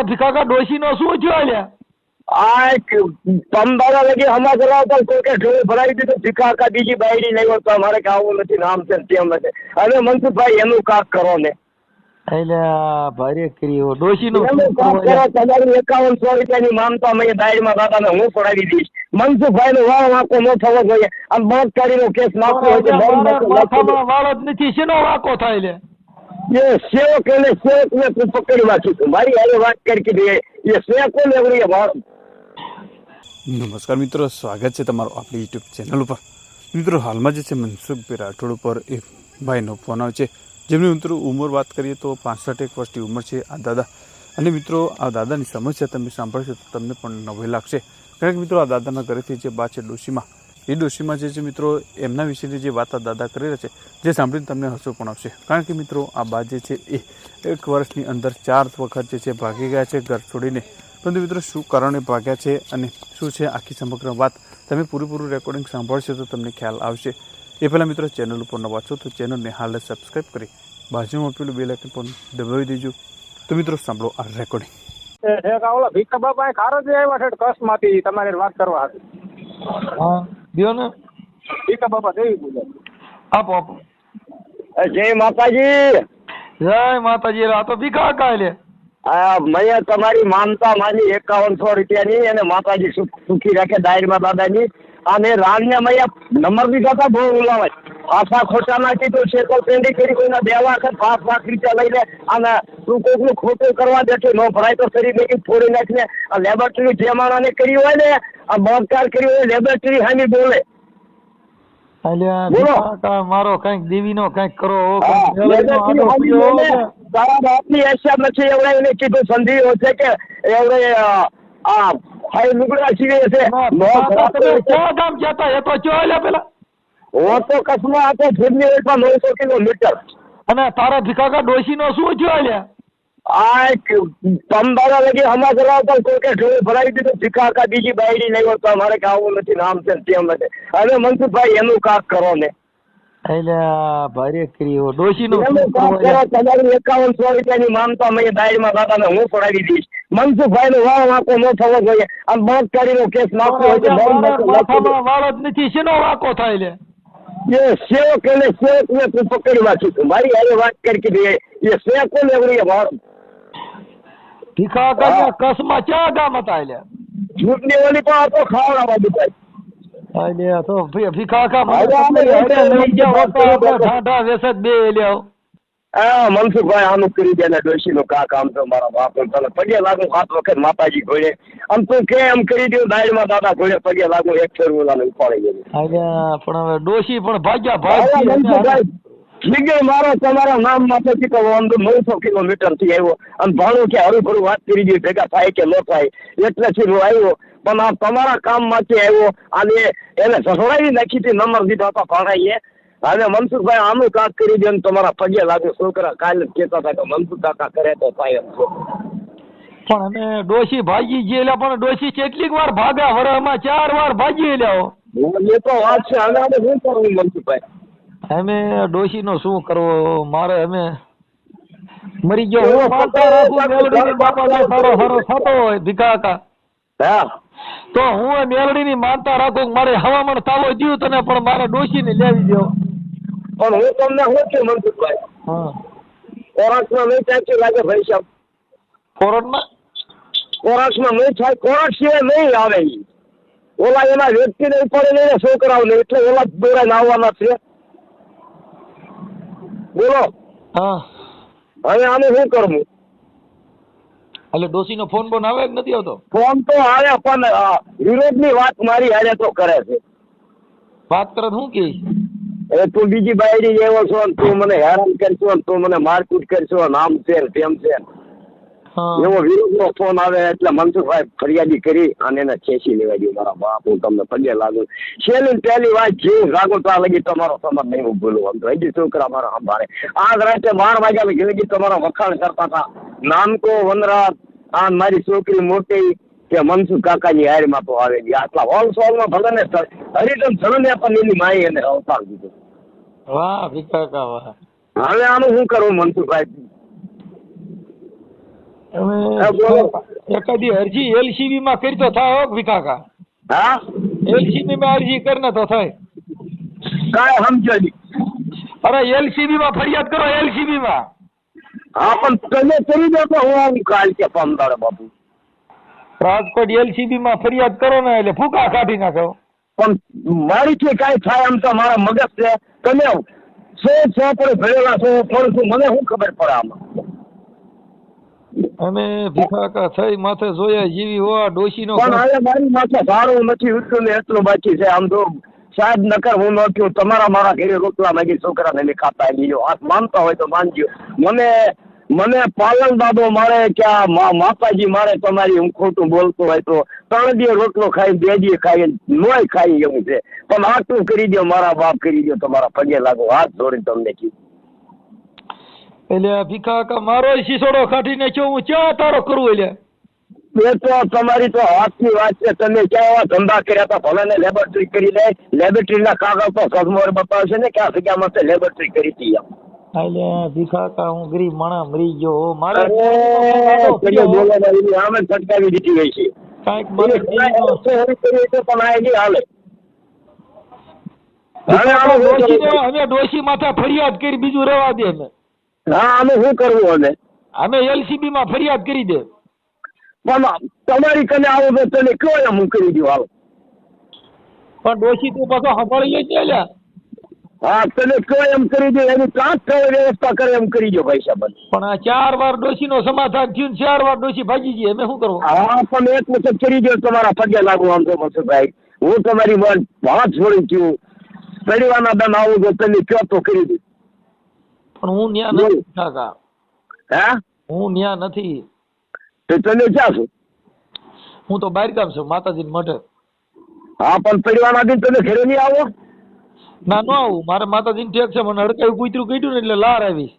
તારા ભીખાકા ડોશીનો શું થયો લ્યા આ તમદારા લગી સમાચાર આવતા કોઈ કે ઢોળ ભરાવી દીધું ભીખા બીજી બાયડી નહીં હોત તો અમારે આવું નથી નામ છે તેમ નથી હવે મનસુખભાઈ એનું કાક કરો ને. એટલે ભારે કર્યો. શું કરો લ્યા? તમારી એકાવન સો રૂપિયાની માનતા મેં દાયરમાં દાદાને હું પડાવી દઈશ. મનસુખભાઈ નો વાળ વાંકો ન થવો જોઈએ. આમ બળાત્કારીનો કેસ નાખવો હોય તો મારા બળ નાખી વાળ જ નથી. શેનો વાંકો થાય લે? એ સેવક એને સેવક ને તું પકડી વાંચું છું. મારી હારે વાત કરી કીધી એ સેવકો ને એવડી વાત નમસ્કાર મિત્રો, સ્વાગત છે તમારું આપણી યુટ્યુબ ચેનલ ઉપર. મિત્રો, હાલમાં જે છે મનસુખભાઈ રાઠોડ ઉપર એક ભાઈનો ફોન આવે છે. જેમની મિત્રો ઉંમર વાત કરીએ તો પાસઠ એક વર્ષની ઉંમર છે આ દાદા. અને મિત્રો, આ દાદાની સમસ્યા તમે સાંભળશો તો તમને પણ નવાઈ લાગશે. કારણ કે મિત્રો, આ દાદાના ઘરેથી જે બા છે ડોશીમાં એ ડોશીમાં જે છે મિત્રો એમના વિશેની જે વાત આ દાદા કરી રહ્યા છે જે સાંભળીને તમને હસવું પણ આવશે. કારણ કે મિત્રો આ બા જે છે એ એક વર્ષની અંદર ચાર વખત જે છે ભાગી ગયા છે ઘર છોડીને. પરંતુ મિત્રો શું કારણે ભાગ્યા છે અને શું છે આખી સમગ્ર વાત? તમે પૂરેપૂરું રેકોર્ડિંગ સાંભળશો તો તમને ખ્યાલ આવશે. એ પહેલાં મિત્રો ચેનલ ઉપર નવા છો તો ચેનલને હાલ જ સબસ્ક્રાઈબ કરી બાજુમાં પેલું બે આઇકન પણ દબાવી દેજો. તો મિત્રો સાંભળો આ રેકોર્ડિંગ ઓલા ભીખા બાપા ખારજ આવ્યા છે કચ્છમાંથી તમારે વાત કરવા. હતી હા ને ભીખા બાપા દેવી પૂજા. આપો આપો. જય માતાજી. જય માતાજી આ તો ભીખા કાલે આ મેં તમારી માનતા માની એકાવનસો રૂપિયાની અને માતાજી સુખ સુખી રાખે દાયરમાં દાદાની. અને રાણને મૈયા નંબર દીધા હતા બહુ ઉલાવાય. આશા ખોટા નાખી તો છેતરપિંડી કરી કોઈના દેવા વખત ફાફ રીતે લઈ લઈને અને તું કોકનું ખોટું કરવા બેઠો નો ભરાય તો શરીર મેકી ફોડી નાખીને આ લેબોરેટરી જે માણસને કરી હોય ને આ બળાત્કાર કરી હોય લેબોરેટરી હામી બોલે. મારો કંઈક દેવીનો કંઈક કરો તારા બાપની મેલડીનો લેબોરેટરી આડો હામી પડ્યો બોલે. હો. તારા નથી એવડે એને કીધું સંધિ છે કે એવડે આ હાઈ લુગડા સીવે છે. ના, નો ક્યાં ગામ જતા? એ તો લે પેલા. હું તો કચ્છમાં હતો ભુજની વેટમાં નવસો કિલોમીટર. અને તારા ભીખાકા ડોશીનો શું થયો અલ્યા આ તમદારા લગી હમા આવતા કોઈ કે ઢોળ ભરાવી દીધું ભીખાકા બીજી બાયડી નહીં હોત અમારે કે આવું નથી નામ છે તેમ નથી હવે મનસુખભાઈ એનું કાક કરો ને. અલ્યા ભારે કર્યો. ડોશીનું? તમારી એકાવન સો રૂપિયાની માનતા મેં દાદાને હું પડાવી દઈશ. મનસુખભાઈ નો વાળ વાંકો ન થવો જોઈએ. આમ બળાત્કારીનો કેસ નાખવો હોય તો વાળ જ નથી શેનો વાંકો થાય લે? એ સેવક અને સેવક ને તું પકડી વાંચું છું મારી હારે વાત કરી કીધી એ સેવકો ને એવડી વાત ભીખાકા હા. કસમાં ક્યાં ગામ હતા એટલે. ચૂંટણી વાળી પણ હતો ખાવડાવા દીધા અલ્યા તો ભી- ભીખાકા મને હવે આપણે લઈ ગયા તો ઠાઠા વેસત બે લ્યા. હા મનસુખભાઈ આનું કરી દે ને ડોશી નું કા કામ તો મારા બાપ તને પગે લાગુ સાત વખત માતાજી ઘોડે. આમ તું કે એમ કરી દઉં દાયમાં દાદા ઘોડે પગે લાગુ એક ફેર ઓલાને ઉપાડી ગયું પણ હવે ડોશી પણ ભાગ્યા ભાગ્યા મનસુખભાઈ જીગે મારો તમારા નામમાંથી તો આમ નવસો કિલોમીટરથી આવ્યો. અને ભાણું કે હરું ભરું વાત કરી દઈ ભેગા થાય કે ન થાય. એટલે થી હું આવ્યો. પણ આ તમારા કામમાંથી આવ્યો. અને એને સસડાવી નાખી હતી નંબર દીધો હતો ભાણાઈએ. હવે મનસુખભાઈ આનું કાક કરી દે તમારા પગે લાગે. છોકરા કાલે કેતા હતા કે મનસુખ કાકા કરે તો થાય પણ અમે ડોશી ભાગી ગયેલા પણ ડોશી કેટલીક વાર ભાગા વરમાં ચાર વાર ભાગી લ્યા એ તો વાત છે હવે આપણે શું કરવું મનસુખભાઈ? અમે ડોશીનો શું કરવો? મારે અમે મરી ગયો. હું માનતા રાખું મેલડીની બાપાનો સારો સારો થતો હોય ભીખાકા હા. તો હું મેલડીની માનતા રાખું મારે હવામાન થાવો જીવ તને પણ મારે ડોશી ને લેવી દો પણ હું તમને શું છું મનસુખભાઈ કોરાસમાં નહીં ચાચી લાગે ભાઈ સાહેબ કોરોના કોરાસમાં નહીં થાય કોરાસ સિવાય નહીં આવે ઈ. ઓલા એના વ્યક્તિ ને પડે નહીં ને છોકરાઓને એટલે ઓલા જ દોરાઈને આવવાના છે. બોલો. હા. હવે આને શું કરવું એટલે ડોશીનો ફોન બોન આવે કે નથી આવતો? ફોન તો આવે પણ વિરોધની વાત મારી હારે તો કરે છે. વાત કરે હું શું કે? એ તું બીજી બાયડી એવો છો ને તું મને હેરાન કરશો ને તું મને મારકૂટ કરશો ને આમ છે ને તેમ છે એવો વિરોધનો ફોન આવે એટલે મનસુખભાઈ ફરિયાદી કરી અને એને ખેંચી લેવા દઉં મારા બાપ હું તમને પગે લાગુ. છેલ્લી પહેલી વાત જીવ લાગુ ત્યાં લગી તમારો સમર નહીં હું ભૂલું. આમ તો હજી છોકરા મારા સંભાળે. આજ રાતે બાર વાગ્યા લગી તમારો વખાણ કરતા હતા. નાનકો વનરાત આ મારી છોકરી મોટી કે મનસુખ કાકાની હારીમાં તો આવેલી આટલા હોલ સોલમાં ભલે ને હરિજન ધનને પણ એની માઈ એને અવતાર દીધો. વાહ ભીખાકા વાહ. હવે આનું શું કરવું મનસુખભાઈ? બોલો. એકાદી અરજી એલસીબી માં કરી તો થાય હો વિકાકા હા? એલસીબી માં અરજી કરીને તો થાય. કાય સમજો અરે એલસીબી માં ફરિયાદ કરો એલસીબી માં હા પણ તમે કરી દો તો હું આવું કાલ કે પમદાડે બાપુ. રાજકોટ એલસીબી માં ફરિયાદ કરો ને એટલે ફૂકા કાઢી નાખો. પણ મારીથી કાંઈ થાય આમ તો મારા મગજ છે. તમે સો સો પણ ભરેલા છો પણ શું મને શું ખબર પડે આમાં? અમે ભીખાકા થઈ માથે જોયા જીવી હોવા ડોશીનો પણ હવે મારી માથે સારું નથી ઉઠ્યું ને એટલું બાકી છે. આમ તો સાહેબ નકર હું નોખ્યું તમારા મારા ઘરે રોટલા માગી છોકરાને ને ખાતા લીધો હાથ માનતા હોય તો માનજો. મને મને પાલન દાદો મારે કે આ માતાજી મારે તમારી હું ખોટું બોલતો હોય તો ત્રણ દિવસ રોટલો ખાઈ બે દિવસ ખાઈ નોય ખાઈ એવું છે. પણ આટલું કરી દો મારા બાપ કરી દો તમારા પગે લાગો હાથ જોડી તમને કીધું. એટલે ભીખા કા મારો શીસોડો કાઢીને છો હું ક્યાં તારો કરું એટલે? એ તો તમારી તો હાથની વાત છે તમે ક્યાં એવા ધંધા કર્યા હતા? ભલે ને લેબોરેટરી કરી લે. લેબોરેટરીના કાગળ તો સદમોર બતાવશે ને ક્યાં આ જગ્યામાં લેબોરેટરી કરી હતી એમ. એટલે ભીખાકા હું ગરીબ માણા મરી ગયો હો. મારે આમે જ ફટકાવી દીધી હોય છે. કાંઈક મને? અમે ડોશી માથા ફરિયાદ કરી બીજું રેવા દે અમે હા આનું શું કરવું હવે? અમે એલસીબી માં ફરિયાદ કરી દે. પણ તમારી કને આવો તને કયો એમ કરી દઉં હાલો. પણ ડોશી તું પાછો સાંભળી લે છે. હા તને કયો એમ કરી દે એની કાંક કયો વ્યવસ્થા કરે એમ કરી દો ભાઈ સાહેબ. પણ આ ચાર વાર ડોશીનો સમાધાન થયું ને ચાર વાર ડોશી ભાગી ગઈ અમે શું કરવું? હા પણ એક વખત કરી દો તમારા પગે લાગુ આમ તો મનસુખભાઈ હું તમારી વાત હાથ છોડી છું. પરિવારના દન આવું જો તમે કયો તો કરી દે. પણ હું ન્યા નથી કાકા. હે? હું ન્યા નથી. તો તમે ક્યાં છો? હું તો બહાર ગામ છું માતાજીને મઢે. હા પણ પરિવારના દિન તમે ઘરે નહીં આવો? ના નો આવું. મારે માતાજીને ઠેક છે મને હડકાયું કૂતરું કીધું ને એટલે લાર આવી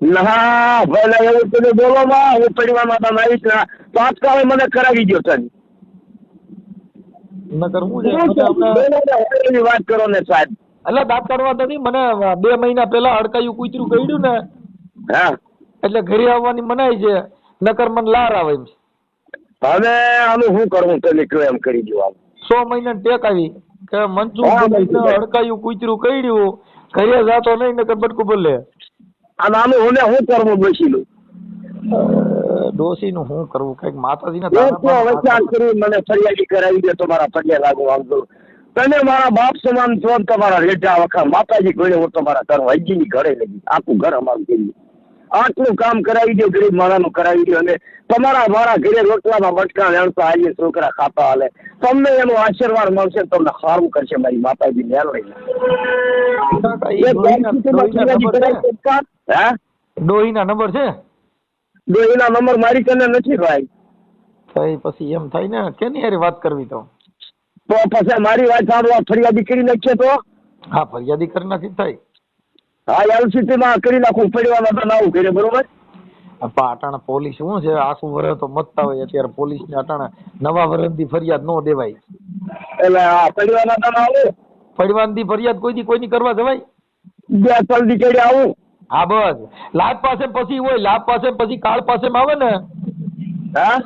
ના ભલે એવું તમે બોલો માં હું પરિવારમાં દન આવીશ ને તાત્કાલિક મને કરાવી દો તમે નકર હું છે? મને હમણાં- એની વાત કરો ને સાહેબ. એટલે દાંત કાઢવા નથી મને બે મહિના પહેલા હડકાયું કૂતરું કહ્યું ને. હા. એટલે ઘરે આવવાની મનાઈ છે નકર મને લાર આવે એમ છે. હવે આનું શું કરવું તમે કયો એમ કરી દો આમ. સો મહિના ટેક આવી. કે મનસુખ. હડકાયું કૂતરું કાઢ્યું ઘરે જાતો નહીં નકર બટકું બોલે અને ઓને હું કરવું બેસીલું ડોસી નું શું કરવું? કંઈક માતાજી ને વિચાર કરી મને ફરિયાદી કરાવી દે તમારા પગે લાગુ આમ તને મારા બાપ સમાન છો તમારા રેઢા વખા માતાજી ગણે હું તમારા ઘર હજીની ઘરે લગી આખું ઘર અમારું કરી આટલું કામ કરાવી દો ગરીબ મારાનું કરાવી દો અને તમારા મારા ઘરે રોટલામાં મટકા વેણતો આજે છોકરા ખાતા હાલે. તમને એનો આશીર્વાદ મળશે તમને સારું કરશે મારી માતાજી મેળવી ડોહીના- નંબર છે? ડોહીના નંબર મારી કને નથી ભાઈ. થઈ પછી એમ થાય ને કેની હારે વાત કરવી તો? તો પછી મારી વાત આ ફરિયાદી કરી નાખીએ તો? હા ફરિયાદી કરી નાખી થાય. હા એલસીટી કરી નાખું પરિવારના દન આવું કરે બરોબર? અટાણા પોલીસ શું છે આખું વર્ષ તો મતતા હોય અત્યારે પોલીસ ને અટાણા નવા વર્ષથી ફરિયાદ ન દેવાય. એટલે આ પરિવારના દન આવું. પડવાનથી ફરિયાદ કોઈથી કોઈની કરવા જવાય? બે જલ્દી કરી આવું. હા બસ. લાભ પાસે પછી હોય લાભ પાસે પછી કાળ પાસે આવે ને? હા?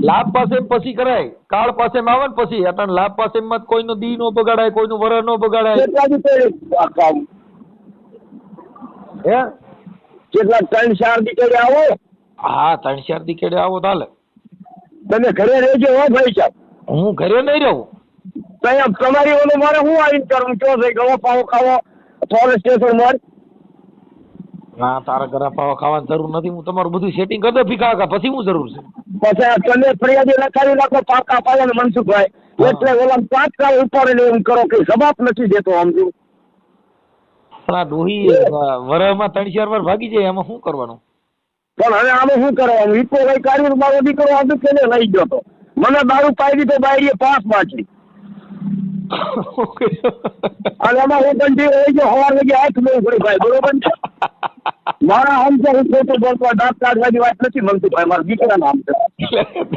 લાભ પાસે પછી કરાય. કાળ પાસે માં આવે ને પછી. અટાણ લાભ પાસે કોઈનો દી નો બગાડાય કોઈનું વર નો બગાડાય કેટલા દી કરી આ કામ હે? કેટલા ત્રણ ચાર દી આવો. હા ત્રણ ચાર દિકેડે આવો તાલે તમે ઘરે રહેજો હો ભાઈ સાહેબ. હું ઘરે નહીં રહું. ત્યાં તમારી ઓલું મારે હું આવીને કરવું કયો છે ગવો પાવો ખાવો? ફોરેસ્ટ સ્ટેશન માર? ના તારા ઘરે પાવા ખાવાની જરૂર નથી. હું તમારું બધું સેટિંગ કરી દઉં ભીખા કા પછી હું જરૂર છે. પછી તમે ફરિયાદી લખાવી નાખો પાકા પાયા ને મનસુખભાઈ. એટલે ઓલા તાત્કાલ ઉપાડીને એમ કરો કે જવાબ નથી દેતો આમ જો. પણ આ ડોહી વરમાં ત્રણ ચાર વાર ભાગી જાય એમાં શું કરવાનું? પણ હવે આનું શું કરવાનું? ઈકો લઈ કાઢ્યું મારો દીકરો આદુ કેને લઈ ગયો તો. મને દારૂ પાઈ દીધો બાયરીએ પાંચ પાછી અને એમાં હું જે રહી ગયો સવાર લગી આઠ નહીં પડી ભાઈ બરોબર છે? મારા આમ છે હું ખોટું બોલતો દાંત કાઢવાની વાત નથી મળતી ભાઈ મારા દીકરા નામ છે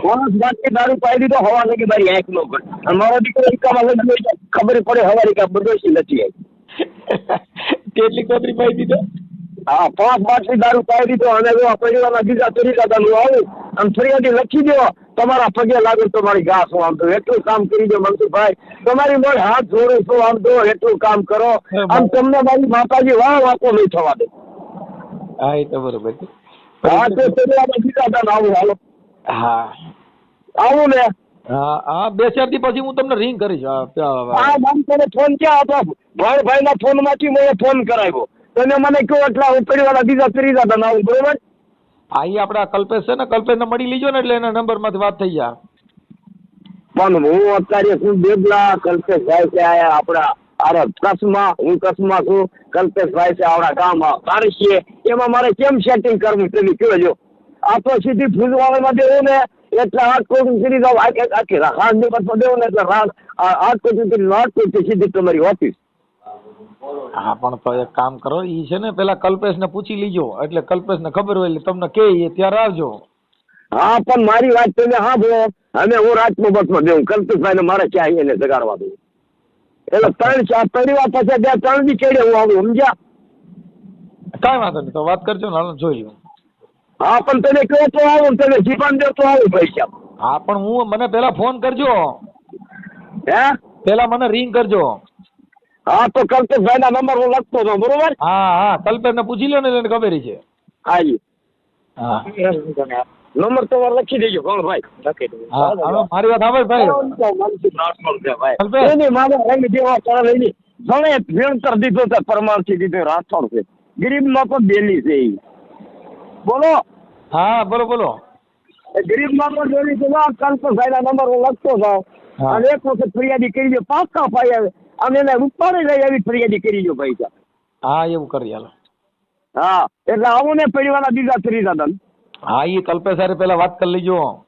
પાંચ બાટલી દારૂ પાઈ દીધો હવા લગી મારી આંખ નો પડે અને મારો દીકરો એકામાં લઈ હોય ખબર પડે હવારી કે બદોશી નથી આવી. કેટલી કોતરી પાઈ દીધો? હા પાંચ બાટલી દારૂ પાઈ દીધો અને જો આ પરિવારના બીજા તરીકા હું આવું અને ફરિયાદી લખી દો તમારા પગે લાગે તમારી ઘાસ હું આમ તો એટલું કામ કરી દો મનસુખભાઈ. તમારી મોઢ હાથ જોડું છું આમ તો એટલું કામ કરો. આમ તમને મારી માતાજી વાહ વાંકો નહીં થવા દે. હા એ તો બરોબર છે. હા તો પરિવારના બીજા દાન આવું હાલો. હા. આવું ને. હા બે ચાર દી પછી હું તમને રિંગ કરીશ. હા, મને તને ફોન ક્યાં હતો? ભાઈ ભાઈના ફોનમાંથી મેં ફોન કરાવ્યો. તમે મને કયો એટલા હું વાળા બીજા ત્રીજા દાન આવું બરોબર? હા ઈ આપડા કલ્પેશ છે ને કલ્પેશને મળી લીજો ને એટલે એના નંબરમાંથી વાત થઈ જાય. પણ હું અત્યારે શું બેગલા કલ્પેશભાઈ છે આયા આપણા અરે કચ્છમાં હું કચ્છમાં છું કલ્પેશભાઈ છે આપણા ગામમાં છીએ. એમાં મારે કેમ સેટિંગ કરવું તમે કહો જો આ તો સીધી ફૂલવાળામાં દેવું ને એટલે કોટી સીધી જાવ આખી હાથ દિવસમાં દેવું ને એટલે રાત રાજકોટ સુધી કોટી સીધી તમારી ઓફિસ. હા પણ તો એક કામ કરો ઈ છે ને પેલા કલ્પેશ ને પૂછી લીજો. એટલે કલ્પેશને ખબર હોય એટલે તમને કે ત્યારે આવજો. હા પણ મારી વાત તમે હા ભો અને હું રાજકોટ બસમાં દેવું કલ્પેશભાઈને મારે ક્યાં એને જગાડવા દઉં? એટલે ત્રણ ચાર પરિવાર પછી બે ત્રણ બી કેડે હું આવું સમજ્યા? કાંઈ વાંધો નહીં તો વાત કરજો ને હાલ જોઈ લઉં હા પણ તને કહો તો આવું તને જીવન દો તો આવું પૈસા હા પણ હું મને પેલા ફોન કરજો. હે? પેલા મને રિંગ કરજો. હા તો કલ્પેશભાઈ ના નંબર હું લખતો હતો બરોબર? હા હા કલ્પેશને પૂછી લો ને એને ખબર છે. હા જી. હા. નંબર તો લખી દેજો કોણ ભાઈ. લખી દેજો. હા મારી વાત આવે ભાઈ. કલ્પેશ એની મારે રંગ જેવા કરે એની. ઘણે ભેણતર દીધો છે પરમારથી દીધો રાઠોડ છે. ગરીબમાં પણ બેલી છે ઈ. બોલો. હા બોલો બોલો. એ ગરીબમાં જોડી છે ના કલ્પેશભાઈ ના નંબર હું લખતો હા. અને એક વખત ફરિયાદી કરી દો પાકા ભાઈ આવે. અને એને ઉપાડી લઈ આવી ફરિયાદી કરી દો ભાઈ હા એવું કરી હાલો. હા એટલે આવું ને પરિવારના બીજા ત્રીજા દન. હા એ કલ્પેશ પેલા વાત કરી લીજો.